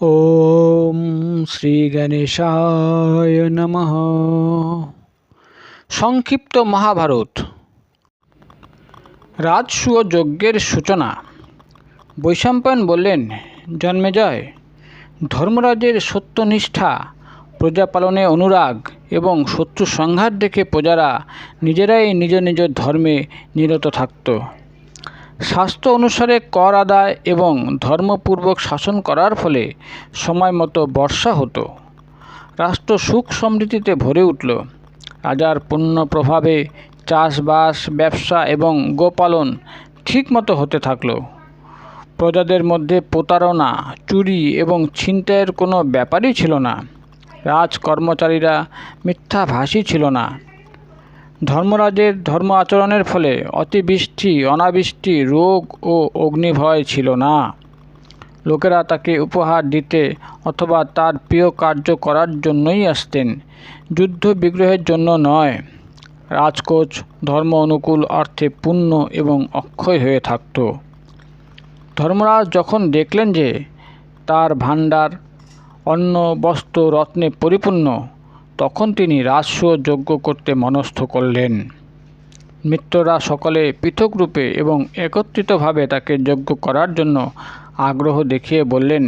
ওম শ্রী গণেশায় নমঃ। সংক্ষিপ্ত মহাভারত। রাজসূয় যজ্ঞের সূচনা। বৈশম্পায়ন বললেন জন্মেজয় ধর্মরাজের সত্যনিষ্ঠা, প্রজাপালনে অনুরাগ এবং শত্রু সংঘাত দেখে প্রজারা নিজেরাই নিজ নিজ ধর্মে নিরত থাকত। শাস্ত্র অনুসারে কর আদায় এবং ধর্মপূর্বক শাসন করার ফলে সময় মতো বর্ষা হতো। রাষ্ট্র সুখ সমৃদ্ধিতে ভরে উঠল। রাজার পুণ্য প্রভাবে চাষবাস, ব্যবসা এবং গোপালন ঠিকমতো হতে থাকল। প্রজাদের মধ্যে প্রতারণা, চুরি এবং ছিনতাইয়ের কোনো ব্যাপারই ছিল না। রাজ কর্মচারীরা মিথ্যাভাষী ছিল না। ধর্মরাজের ধর্ম আচরণের ফলে অতিবৃষ্টি, অনাবৃষ্টি, রোগ ও অগ্নিভয় ছিল না। লোকেরা তাকে উপহার দিতে অথবা তার প্রিয় কার্য করার জন্যই আসতেন। যুদ্ধ বিগ্রহের জন্য নয়। রাজকোচ, ধর্ম অনুকূল অর্থে পূর্ণ এবং অক্ষয় হয়ে থাকত। ধর্মরাজ যখন দেখলেন যে তার ভাণ্ডার, অন্ন, বস্ত্র, রত্নে পরিপূর্ণ তখন তিনি রাজস্ব যজ্ঞ করতে মনস্থ করলেন। মিত্ররা সকলে পৃথক রূপে এবং একত্রিতভাবে তাকে যজ্ঞ করার জন্য আগ্রহ দেখিয়ে বললেন,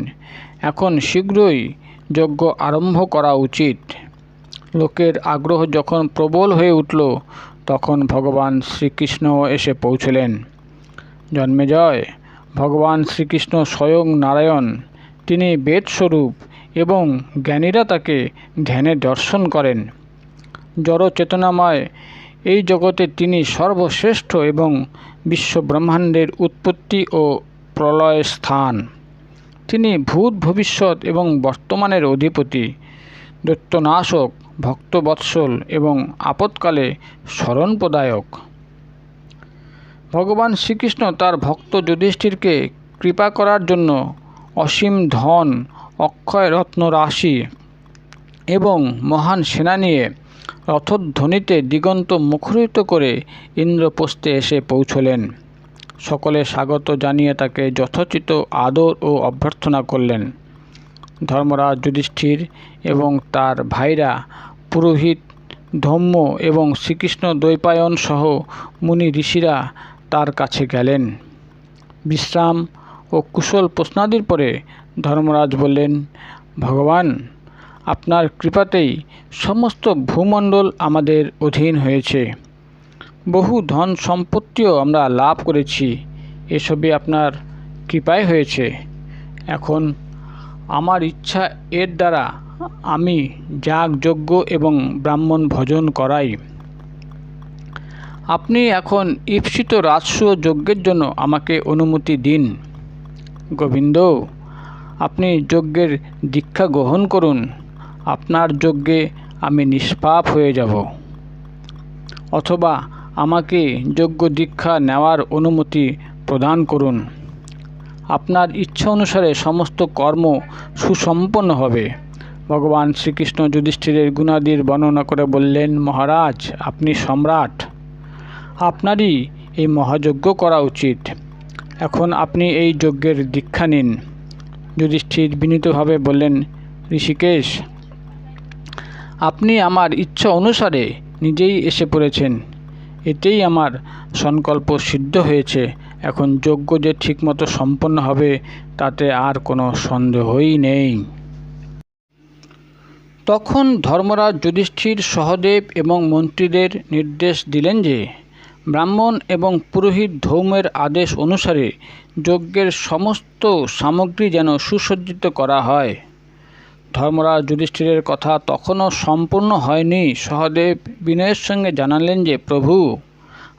এখন শীঘ্রই যজ্ঞ আরম্ভ করা উচিত। লোকের আগ্রহ যখন প্রবল হয়ে উঠল, তখন ভগবান শ্রীকৃষ্ণ এসে পৌঁছলেন। জন্মেজয় ভগবান শ্রীকৃষ্ণ স্বয়ং নারায়ণ, তিনি বেদস্বরূপ এবং জ্ঞানীরা তাকে ধ্যানে দর্শন করেন। জড় চেতনাময় এই জগতে তিনি সর্বশ্রেষ্ঠ এবং বিশ্ব ব্রহ্মাণ্ডের উৎপত্তি ও প্রলয় স্থান তিনি ভূত ভবিষ্যৎ এবং বর্তমানের অধিপতি, দৈত্যনাশক, ভক্তবৎসল এবং আপৎকালে স্মরণপ্রদায়ক। ভগবান শ্রীকৃষ্ণ তার ভক্ত যুধিষ্ঠিরকে কৃপা করার জন্য অসীম ধন অক্ষয় রত্ন রাশি এবং মহান সেনা নিয়ে রথধ্বনিতে দিগন্ত মুখরিত করে ইন্দ্রপ্রস্থে এসে পৌঁছলেন। সকলে স্বাগত জানিয়ে তাকে যথোচিত আদর ও অভ্যর্থনা করলেন। ধর্মরাজ যুধিষ্ঠির এবং তার ভাইরা, পুরোহিত, ধম্ম এবং শ্রীকৃষ্ণ দ্বৈপায়ন সহ মুনি ঋষিরা তার কাছে গেলেন। বিশ্রাম ও কুশল প্রশ্নাদির পরে ধর্মরাজ বললেন, ভগবান, আপনার কৃপাতেই সমস্ত ভূমণ্ডল আমাদের অধীন হয়েছে। বহু ধন সম্পত্তিও আমরা লাভ করেছি। এসবই আপনার কৃপায় হয়েছে। এখন আমার ইচ্ছা এর দ্বারা আমি যাগযজ্ঞ এবং ব্রাহ্মণ ভজন করাই। আপনি এখন ঈপ্সিত রাজস্ব যজ্ঞের জন্য আমাকে অনুমতি দিন। গোবিন্দ আপনি যজ্ঞের দীক্ষা গ্রহণ করুন। আপনার যজ্ঞে আমি নিষ্পাপ হয়ে যাব। অথবা আমাকে যজ্ঞ দীক্ষা নেওয়ার অনুমতি প্রদান করুন। আপনার ইচ্ছা অনুসারে সমস্ত কর্ম সুসম্পন্ন হবে। ভগবান শ্রীকৃষ্ণ যুধিষ্ঠিরের গুণাদির বর্ণনা করে বললেন, মহারাজ, আপনি সম্রাট। আপনারই এই মহাযজ্ঞ করা উচিত। এখন আপনি এই যজ্ঞের দীক্ষা নিন। যুধিষ্ঠির বিনীতভাবে বললেন, ঋষিকেশ, আপনি আমার ইচ্ছা অনুসারে নিজেই এসে পড়েছেন। এতেই আমার সংকল্প সিদ্ধ হয়েছে। এখন যজ্ঞ যে ঠিকমতো সম্পন্ন হবে, তাতে আর কোনো সন্দেহই নেই। তখন ধর্মরাজ যুধিষ্ঠির সহদেব এবং মন্ত্রীদের নির্দেশ দিলেন যে ব্রাহ্মণ এবং পুরোহিত ধৌমের আদেশ অনুসারে যজ্ঞের সমস্ত সামগ্রী যেন সুসজ্জিত করা হয়। ধর্মরাজ যুধিষ্ঠিরের কথা তখনও সম্পূর্ণ হয়নি। সহদেব বিনয়ের সঙ্গে জানালেন যে, প্রভু,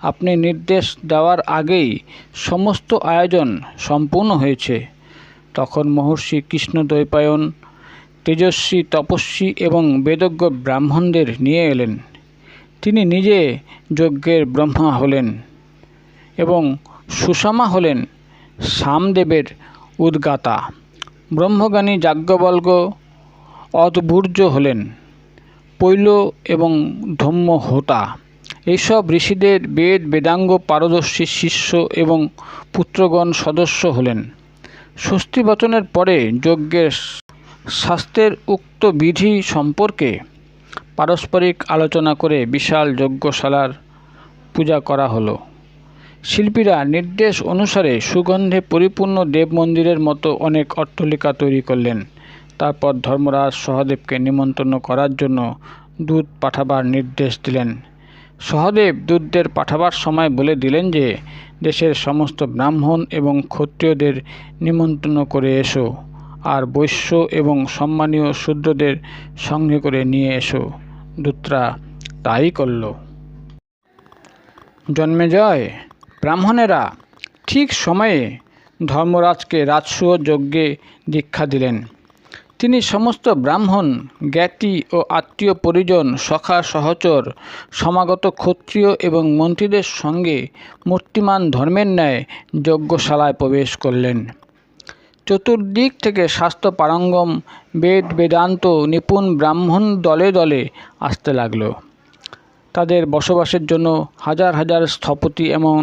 আপনি নির্দেশ দেওয়ার আগেই সমস্ত আয়োজন সম্পূর্ণ হয়েছে। তখন মহর্ষি কৃষ্ণ কৃষ্ণদ্বৈপায়ন, তেজস্বী তপস্বী এবং বেদজ্ঞ ব্রাহ্মণদের নিয়ে এলেন। তিনি নিজে যজ্ঞের ব্রহ্মা হলেন এবং সুষমা হলেন সামদেবের উদ্গাতা। ব্রহ্মজ্ঞানী যাজ্ঞবল্গ অদ্বুর্য হলেন, পৈল এবং ধম্ম হোতা এইসব ঋষিদের বেদ, বেদাঙ্গ, পারদর্শী শিষ্য এবং পুত্রগণ সদস্য হলেন। স্বস্তি বচনের পরে যজ্ঞের শাস্ত্রের উক্ত বিধি সম্পর্কে পারস্পরিক আলোচনা করে বিশাল যজ্ঞশালার পূজা করা হলো। শিল্পীরা নির্দেশ অনুসারে সুগন্ধে পরিপূর্ণ দেব মন্দিরের মতো অনেক অট্টালিকা তৈরি করলেন। তারপর ধর্মরাজ সহদেবকে নিমন্ত্রণ করার জন্য দুধ পাঠাবার নির্দেশ দিলেন। সহদেব দূতদের পাঠাবার সময় বলে দিলেন যে, দেশের সমস্ত ব্রাহ্মণ এবং ক্ষত্রিয়দের নিমন্ত্রণ করে এসো। আর বৈশ্য এবং সম্মানীয় শূদ্রদের সঙ্গে করে নিয়ে এসো। দূতরা তাই করল। জন্মেজয় ব্রাহ্মণেরা ঠিক সময়ে ধর্মরাজকে রাজসূয় যজ্ঞে দীক্ষা দিলেন। তিনি সমস্ত ব্রাহ্মণ, জ্ঞাতি ও আত্মীয় পরিজন, সখা, সহচর, সমাগত ক্ষত্রিয় এবং মন্ত্রীদের সঙ্গে মূর্তিমান ধর্মের ন্যায় যজ্ঞশালায় প্রবেশ করলেন। চতুর্দিক থেকে স্বাস্থ্য পারঙ্গম বেদ বেদান্ত নিপুণ ব্রাহ্মণ দলে দলে আসতে লাগল। তাদের বসবাসের জন্য হাজার হাজার স্থপতি এমন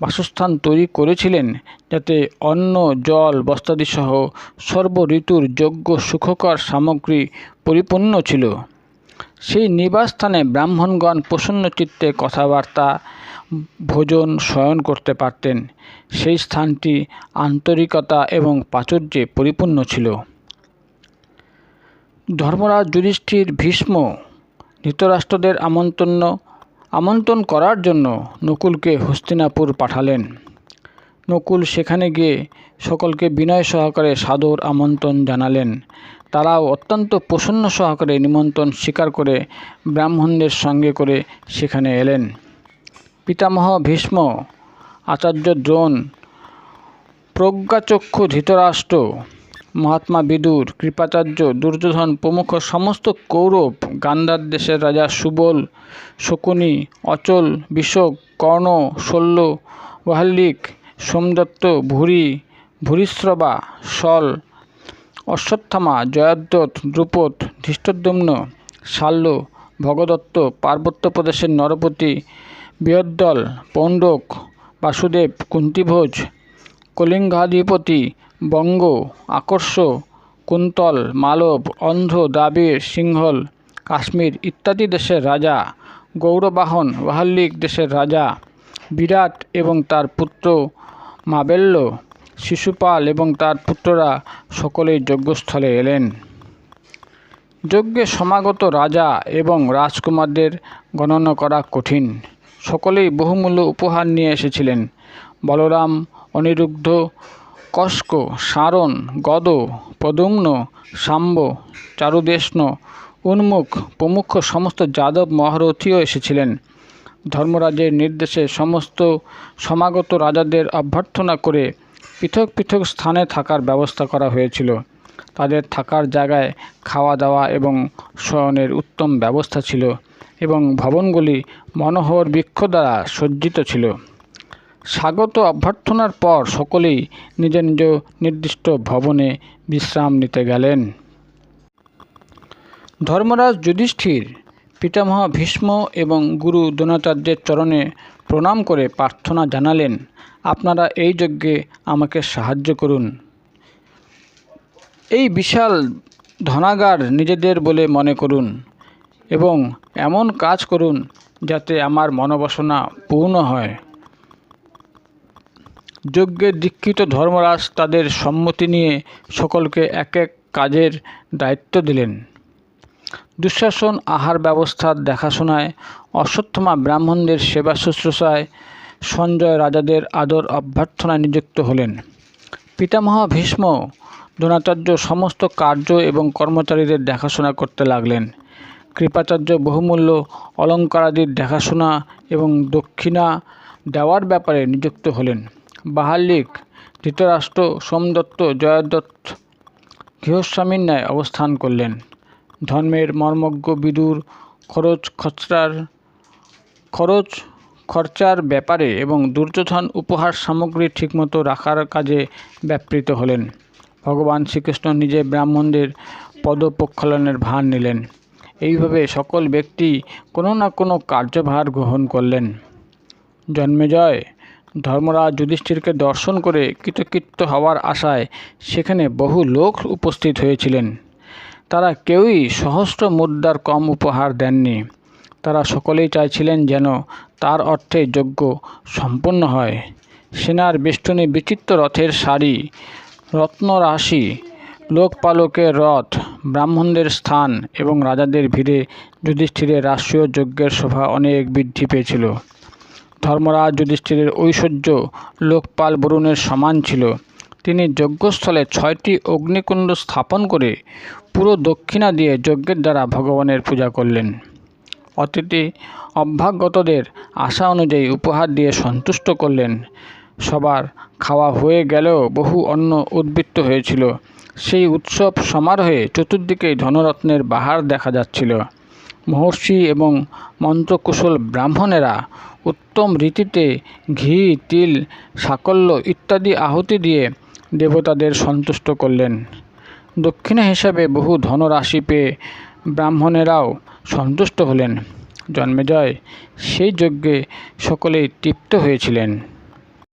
বাসস্থান তৈরি করেছিলেন যাতে অন্ন, জল, বস্ত্রাদিসহ সর্ব ঋতুর যোগ্য সুখকর সামগ্রী পরিপূর্ণ ছিল। সেই নিবাসস্থানে ব্রাহ্মণগণ প্রসন্ন চিত্তে কথাবার্তা ভোজন শয়ন করতে পারতেন। সেই স্থানটি আন্তরিকতা এবং প্রাচুর্যে পরিপূর্ণ ছিল। ধর্মরাজ যুধিষ্ঠির ভীষ্ম ধৃতরাষ্ট্রদের আমন্ত্রণ আমন্ত্রণ করার জন্য নকুলকে হস্তিনাপুর পাঠালেন। নকুল সেখানে গিয়ে সকলকে বিনয় সহকারে সাদর আমন্ত্রণ জানালেন। তারাও অত্যন্ত প্রসন্ন সহকারে নিমন্ত্রণ স্বীকার করে ব্রাহ্মণদের সঙ্গে করে সেখানে এলেন। পিতামহ ভীষ্ম, আচার্য দ্রোণ, প্রজ্ঞাচক্ষু ধৃতরাষ্ট্র, মহাত্মা বিদুর, কৃপাচার্য দুর্যোধন প্রমুখ সমস্ত কৌরব, গান্ধার দেশের রাজা সুবল, শকুনি, অচল বিশোক কর্ণ, শল্য ওয়াহ্লিক সোমদত্ত, ভুরি, ভূরিশ্রবা, শল, অশ্বত্থামা জয়দ্রথ দ্রুপদ, ধৃষ্টদ্যম্ন, শাল্য, ভগদত্ত, পার্বত্য প্রদেশের নরপতি বৃহদ্দল পৌণ্ডক, বাসুদেব, কুন্তিভোজ, কলিঙ্গাধিপতি, বঙ্গ, আকর্ষ, কুন্তল, মালব অন্ধ্র দ্রাবিড় সিংহল, কাশ্মীর ইত্যাদি দেশের রাজা, গৌরবাহন, ওয়াহল্লিক দেশের রাজা, বিরাট এবং তার পুত্র মাবেল্য, শিশুপাল এবং তার পুত্ররা সকলেই যজ্ঞস্থলে এলেন। যজ্ঞে সমাগত রাজা এবং রাজকুমারদের গণনা করা কঠিন। সকলেই বহুমূল্য উপহার নিয়ে এসেছিলেন। বলরাম, অনিরুদ্ধ, কস্ক, সারণ, গদ, পদুম্ন সাম্ব চারুদেষ্ণ, উন্মুখ, প্রমুখ সমস্ত যাদব মহারথীও এসেছিলেন। ধর্মরাজের নির্দেশে সমস্ত সমাগত রাজাদের অভ্যর্থনা করে পৃথক পৃথক স্থানে থাকার ব্যবস্থা করা হয়েছিল। তাদের থাকার জায়গায় খাওয়া দাওয়া এবং শয়নের উত্তম ব্যবস্থা ছিল। এবং ভবনগুলি মনোহর বৃক্ষ দ্বারা সজ্জিত ছিল। স্বাগত অভ্যর্থনার পর সকলেই নিজ নিজ নির্দিষ্ট ভবনে বিশ্রাম নিতে গেলেন। ধর্মরাজ যুধিষ্ঠির পিতামহ ভীষ্ম এবং গুরু দ্রোণাচার্যের চরণে প্রণাম করে প্রার্থনা জানালেন, আপনারা এই যজ্ঞে আমাকে সাহায্য করুন। এই বিশাল ধনাগার নিজেদের বলে মনে করুন। এবং এমন কাজ করুন যাতে আমার মনোবাসনা পূর্ণ হয়। যজ্ঞে দীক্ষিত ধর্মরাজ তাদের সম্মতি নিয়ে সকলকে এক এক কাজের দায়িত্ব দিলেন। দুঃশাসন, আহার ব্যবস্থার দেখাশোনায়, অশ্বত্থমা ব্রাহ্মণদের সেবা শুশ্রূষায় সঞ্জয় রাজাদের আদর অভ্যর্থনায় নিযুক্ত হলেন। পিতামহ ভীষ্ম, দ্রোণাচার্য সমস্ত কার্য এবং কর্মচারীদের দেখাশোনা করতে লাগলেন। কৃপাচার্য বহুমূল্য অলঙ্কারাদির দেখাশোনা এবং দক্ষিণা দেওয়ার ব্যাপারে নিযুক্ত হলেন। বাহাল্লিক, ধৃতরাষ্ট্র সোমদত্ত জয়দত্ত গৃহস্বামীর ন্যায় অবস্থান করলেন। ধর্মের মর্মজ্ঞ বিদুর খরচ খরচার খরচ খরচার ব্যাপারে এবং দুর্যোধন উপহার সামগ্রী ঠিকমতো রাখার কাজে ব্যাপৃত হলেন। ভগবান শ্রীকৃষ্ণ নিজে ব্রাহ্মণদের পদপ্রক্ষালনের ভার নিলেন। এইভাবে সকল ব্যক্তি কোনো না কোনো কার্যভার গ্রহণ করলেন। জন্মেজয় ধর্মরাজ যুধিষ্ঠিরকে দর্শন করে কৃতকৃত্য হওয়ার আশায় সেখানে বহু লোক উপস্থিত হয়েছিলেন। তারা কেউই সহস্র মুদ্রার কম উপহার দেননি। তারা সকলেই চাইছিলেন যেন তার অর্থে যজ্ঞ সম্পন্ন হয়। সেনার বেষ্টনী বিচিত্র রথের সারি, রত্নরাশি লোকপালকের রথ, ব্রাহ্মণদের স্থান এবং রাজাদের ভিড়ে যুধিষ্ঠিরের রাষ্ট্রীয় যজ্ঞের শোভা অনেক বৃদ্ধি পেয়েছিল। ধর্মরাজ যুধিষ্ঠিরের ঐশ্বর্য লোকপাল বরুণের সমান ছিল। তিনি যজ্ঞস্থলে ছয়টি অগ্নিকুণ্ড স্থাপন করে পুরো দক্ষিণা দিয়ে যজ্ঞের দ্বারা ভগবানের পূজা করলেন। অতিথি অভ্যাগতদের আশা অনুযায়ী উপহার দিয়ে সন্তুষ্ট করলেন। সবার খাওয়া হয়ে গেলেও বহু অন্ন উদ্বৃত্ত হয়েছিল। সেই উৎসব সমারোহে চতুর্দিকে ধনরত্নের বাহার দেখা যাচ্ছিল। মহর্ষি এবং মন্ত্রকুশল ব্রাহ্মণেরা উত্তম রীতিতে ঘি, তিল, সাকল্য ইত্যাদি আহুতি দিয়ে দেবতাদের সন্তুষ্ট করলেন। দক্ষিণা হিসাবে বহু ধনরাশি পেয়ে ব্রাহ্মণেরাও সন্তুষ্ট হলেন। জন্মেজয় সেই যজ্ঞে সকলেই তৃপ্ত হয়েছিলেন।